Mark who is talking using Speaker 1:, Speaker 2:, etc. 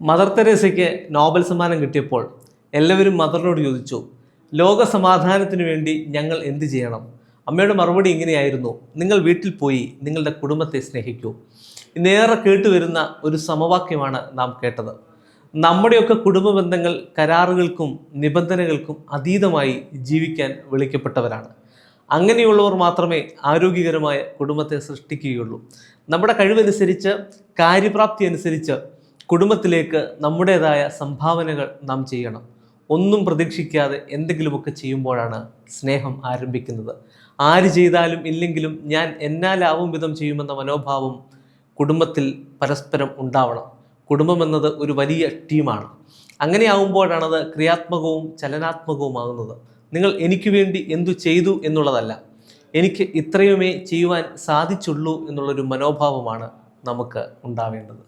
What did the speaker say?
Speaker 1: Mother തെരേസയ്ക്ക് Nobel സമ്മാനം കിട്ടിയപ്പോൾ എല്ലാവരും മദറിനോട് ചോദിച്ചു ലോക സമാധാനത്തിന് വേണ്ടി ഞങ്ങൾ എന്ത് ചെയ്യണം? അമ്മയുടെ മറുപടി ഇങ്ങനെയായിരുന്നു നിങ്ങൾ വീട്ടിൽ പോയി നിങ്ങളുടെ കുടുംബത്തെ സ്നേഹിക്കൂ. ഇന്നേറെ കേട്ടുവരുന്ന ഒരു സമവാക്യമാണ് നാം കേട്ടത്. നമ്മുടെയൊക്കെ കുടുംബ ബന്ധങ്ങൾ കരാറുകൾക്കും നിബന്ധനകൾക്കും അതീതമായി ജീവിക്കാൻ വിളിക്കപ്പെട്ടവരാണ്. അങ്ങനെയുള്ളവർ മാത്രമേ ആരോഗ്യകരമായ കുടുംബത്തെ സൃഷ്ടിക്കുകയുള്ളൂ. നമ്മുടെ കഴിവനുസരിച്ച് കാര്യപ്രാപ്തി അനുസരിച്ച് കുടുംബത്തിലേക്ക് നമ്മുടേതായ സംഭാവനകൾ നാം ചെയ്യണം. ഒന്നും പ്രതീക്ഷിക്കാതെ എന്തെങ്കിലുമൊക്കെ ചെയ്യുമ്പോഴാണ് സ്നേഹം ആരംഭിക്കുന്നത്. ആര് ചെയ്താലും ഇല്ലെങ്കിലും ഞാൻ എന്നാലാവും വിധം ചെയ്യുമെന്ന മനോഭാവം കുടുംബത്തിൽ പരസ്പരം ഉണ്ടാവണം. കുടുംബം എന്നത് ഒരു വലിയ ടീമാണ്. അങ്ങനെയാവുമ്പോഴാണത് ക്രിയാത്മകവും ചലനാത്മകവുമാകുന്നത്. നിങ്ങൾ എനിക്ക് വേണ്ടി എന്തു ചെയ്തു എന്നുള്ളതല്ല. എനിക്ക് ഇത്രയുമേ ചെയ്യുവാൻ സാധിച്ചുള്ളൂ എന്നുള്ളൊരു മനോഭാവമാണ് നമുക്ക് ഉണ്ടാവേണ്ടത്.